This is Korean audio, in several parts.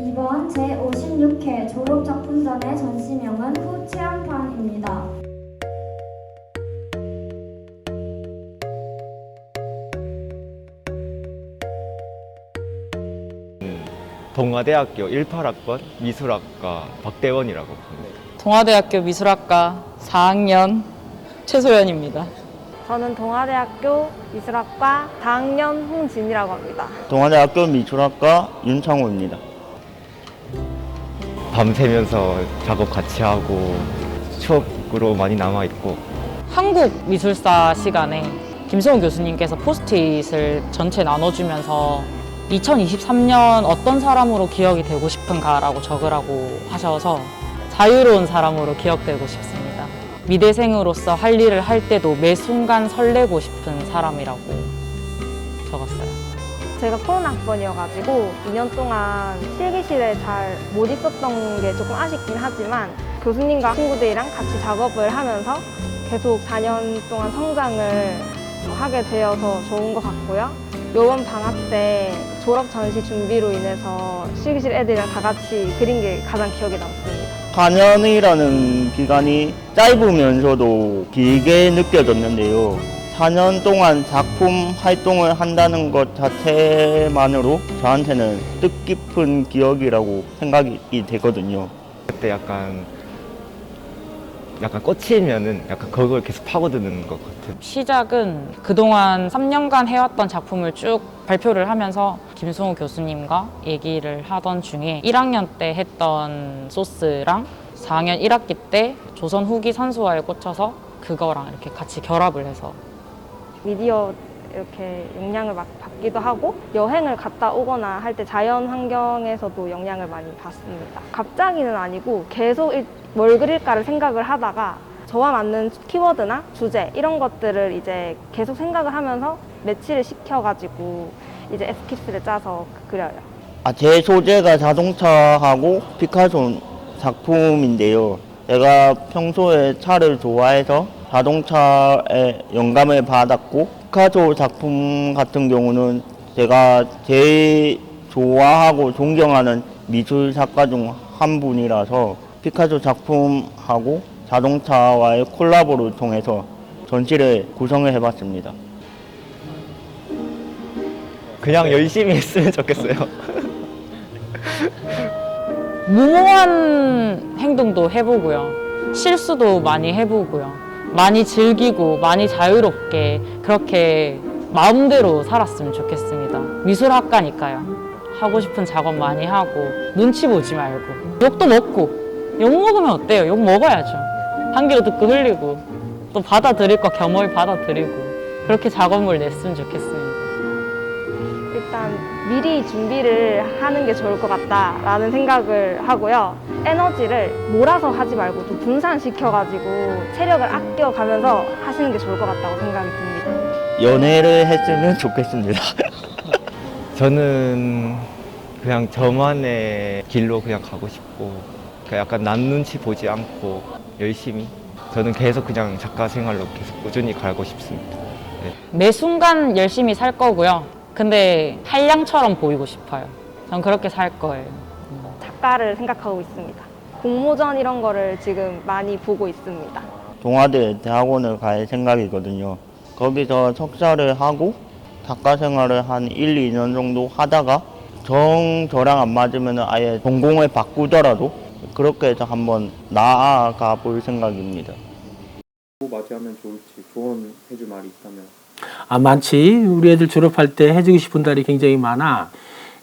이번 제56회 졸업작품전의 전시명은 후체험판입니다. 동아대학교 18학번 미술학과 박대원이라고 합니다. 동아대학교 미술학과 4학년 최소연입니다. 저는 동아대학교 미술학과 4학년 홍진이라고 합니다. 동아대학교 미술학과 윤창호입니다. 밤새면서 작업 같이 하고 추억으로 많이 남아있고 한국 미술사 시간에 김성우 교수님께서 포스트잇을 전체 나눠주면서 2023년 어떤 사람으로 기억이 되고 싶은가라고 적으라고 하셔서 자유로운 사람으로 기억되고 싶습니다. 미대생으로서 할 일을 할 때도 매 순간 설레고 싶은 사람이라고 적었어요. 제가 코로나 학번이어가지고 2년 동안 실기실에 잘 못 있었던 게 조금 아쉽긴 하지만 교수님과 친구들이랑 같이 작업을 하면서 계속 4년 동안 성장을 하게 되어서 좋은 것 같고요. 요번 방학 때 졸업 전시 준비로 인해서 실기실 애들이랑 다 같이 그린 게 가장 기억에 남습니다. 4년이라는 기간이 짧으면서도 길게 느껴졌는데요. 4년 동안 작품 활동을 한다는 것 자체만으로 저한테는 뜻깊은 기억이라고 생각이 되거든요. 그때 약간 약간 꽂히면은 약간 그걸 계속 파고드는 것 같은 시작은 그동안 3년간 해왔던 작품을 쭉 발표를 하면서 김승우 교수님과 얘기를 하던 중에 1학년 때 했던 소스랑 4학년 1학기 때 조선 후기 산수화에 꽂혀서 그거랑 이렇게 같이 결합을 해서 미디어 이렇게 영향을 막 받기도 하고 여행을 갔다 오거나 할 때 자연 환경에서도 영향을 많이 받습니다. 갑자기는 아니고 계속 이- 뭘 그릴까를 생각을 하다가 저와 맞는 키워드나 주제 이런 것들을 이제 계속 생각을 하면서 매치를 시켜가지고 이제 에스키스를 짜서 그려요. 아, 제 소재가 자동차하고 피카소 작품인데요. 제가 평소에 차를 좋아해서 자동차에 영감을 받았고 피카소 작품 같은 경우는 제가 제일 좋아하고 존경하는 미술 작가 중 한 분이라서 피카소 작품하고 자동차와의 콜라보를 통해서 전시를 구성을 해봤습니다. 그냥 열심히 했으면 좋겠어요. 무모한 행동도 해보고요. 실수도 많이 해보고요. 많이 즐기고 많이 자유롭게 그렇게 마음대로 살았으면 좋겠습니다. 미술학과니까요. 하고 싶은 작업 많이 하고 눈치 보지 말고 욕도 먹고 욕 먹으면 어때요? 욕 먹어야죠. 한 귀로 듣고 흘리고 또 받아들일 거 겸허히 받아들이고 그렇게 작업물 냈으면 좋겠습니다. 일단 미리 준비를 하는 게 좋을 것 같다라는 생각을 하고요. 에너지를 몰아서 하지 말고 좀 분산시켜가지고 체력을 아껴가면서 하시는 게 좋을 것 같다고 생각이 듭니다. 연애를 했으면 좋겠습니다. 저는 그냥 저만의 길로 그냥 가고 싶고 그냥 약간 남 눈치 보지 않고 열심히 저는 계속 그냥 작가 생활로 계속 꾸준히 가고 싶습니다. 매 순간 열심히 살 거고요. 근데 한량처럼 보이고 싶어요. 전 그렇게 살 거예요. 작가를 생각하고 있습니다. 공모전 이런 거를 지금 많이 보고 있습니다. 동아대 대학원을 갈 생각이거든요. 거기서 석사를 하고 작가 생활을 한 1, 2년 정도 하다가 정 저랑 안 맞으면 아예 전공을 바꾸더라도 그렇게 해서 한번 나아가 볼 생각입니다. 뭐 맞이하면 좋을지 조언해줄 말이 있다면 아 많지. 우리 애들 졸업할 때 해주고 싶은 날이 굉장히 많아.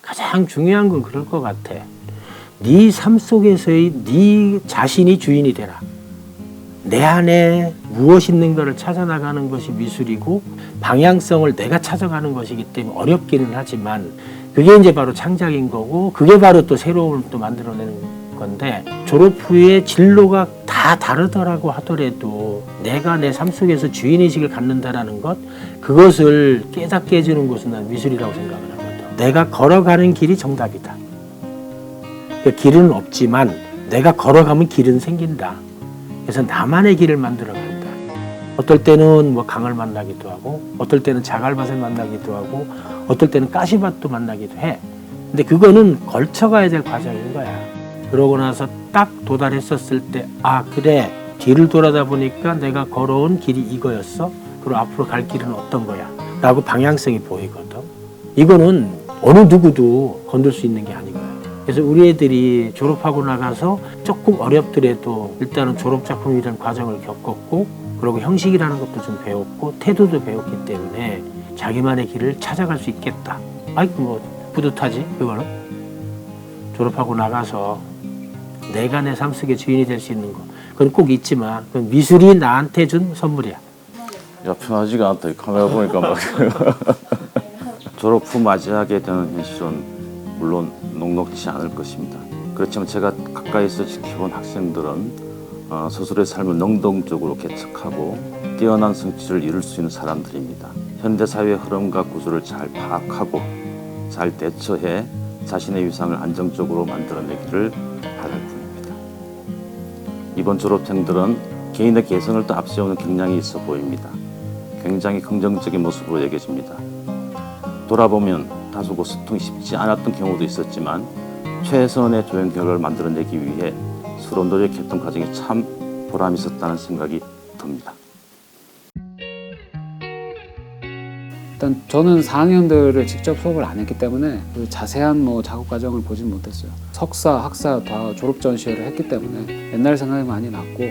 가장 중요한 건 그럴 것 같아. 네 삶 속에서의 네 자신이 주인이 되라. 내 안에 무엇이 있는가를 찾아나가는 것이 미술이고 방향성을 내가 찾아가는 것이기 때문에 어렵기는 하지만 그게 이제 바로 창작인 거고 그게 바로 또 새로움을 또 만들어내는 건데 졸업 후에 진로가 다 다르더라고 하더라도 내가 내 삶 속에서 주인의식을 갖는다라는 것 그것을 깨닫게 해주는 것은 난 미술이라고 생각을 하거든. 내가 걸어가는 길이 정답이다. 그 길은 없지만 내가 걸어가면 길은 생긴다. 그래서 나만의 길을 만들어 간다. 어떨 때는 뭐 강을 만나기도 하고 어떨 때는 자갈밭을 만나기도 하고 어떨 때는 가시밭도 만나기도 해. 근데 그거는 걸쳐가야 될 과정인 거야. 그러고 나서 딱 도달했었을 때, 아, 그래. 뒤를 돌아다 보니까 내가 걸어온 길이 이거였어? 그리고 앞으로 갈 길은 어떤 거야? 라고 방향성이 보이거든. 이거는 어느 누구도 건들 수 있는 게 아니거든. 그래서 우리 애들이 졸업하고 나가서 조금 어렵더라도 일단은 졸업작품이라는 과정을 겪었고, 그리고 형식이라는 것도 좀 배웠고, 태도도 배웠기 때문에 자기만의 길을 찾아갈 수 있겠다. 아이고, 뭐, 뿌듯하지, 그거는? 졸업하고 나가서 내가 내 삶 속의 주인이 될 수 있는 거. 그건 꼭 있지만, 그건 미술이 나한테 준 선물이야. 야 편하지가 않다. 이 카메라 보니까 막 졸업 후 맞이하게 되는 현실은 물론 녹록지 않을 것입니다. 그렇지만 제가 가까이서 지켜본 학생들은 어, 스스로의 삶을 능동적으로 개척하고 뛰어난 성취를 이룰 수 있는 사람들입니다. 현대 사회의 흐름과 구조를 잘 파악하고 잘 대처해 자신의 위상을 안정적으로 만들어내기를 바랄 뿐입니다. 이번 졸업생들은 개인의 개성을 또 앞세우는 경향이 있어 보입니다. 굉장히 긍정적인 모습으로 여겨집니다. 돌아보면 다소 고스통이 쉽지 않았던 경우도 있었지만 최선의 조연 결과를 만들어내기 위해 서로 노력했던 과정이 참 보람 있었다는 생각이 듭니다. 일단 저는 4학년들을 직접 수업을 안 했기 때문에 그 자세한 뭐 작업 과정을 보진 못했어요. 석사, 학사 다 졸업 전시회를 했기 때문에 옛날 생각이 많이 났고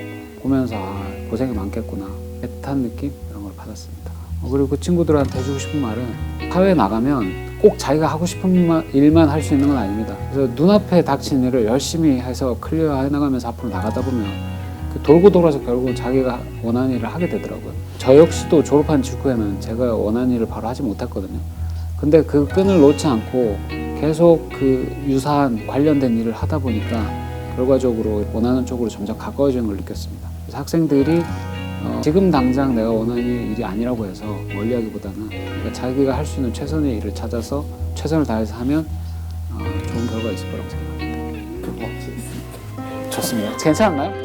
보면서 아, 고생이 많겠구나 애틋한 느낌 이런 걸 받았습니다. 어, 그리고 그 친구들한테 해주고 싶은 말은 사회에 나가면 꼭 자기가 하고 싶은 마- 일만 할 수 있는 건 아닙니다. 그래서 눈앞에 닥친 일을 열심히 해서 클리어해 나가면서 앞으로 나가다 보면 그 돌고 돌아서 결국은 자기가 원하는 일을 하게 되더라고요. 저 역시도 졸업한 직후에는 제가 원하는 일을 바로 하지 못했거든요. 근데 그 끈을 놓지 않고 계속 그 유사한 관련된 일을 하다 보니까 결과적으로 원하는 쪽으로 점점 가까워지는 걸 느꼈습니다. 그래서 학생들이 어, 지금 당장 내가 원하는 일이 아니라고 해서 멀리하기보다는 그러니까 자기가 할 수 있는 최선의 일을 찾아서 최선을 다해서 하면 어, 좋은 결과가 있을 거라고 생각합니다. 좋습니다. 괜찮나요?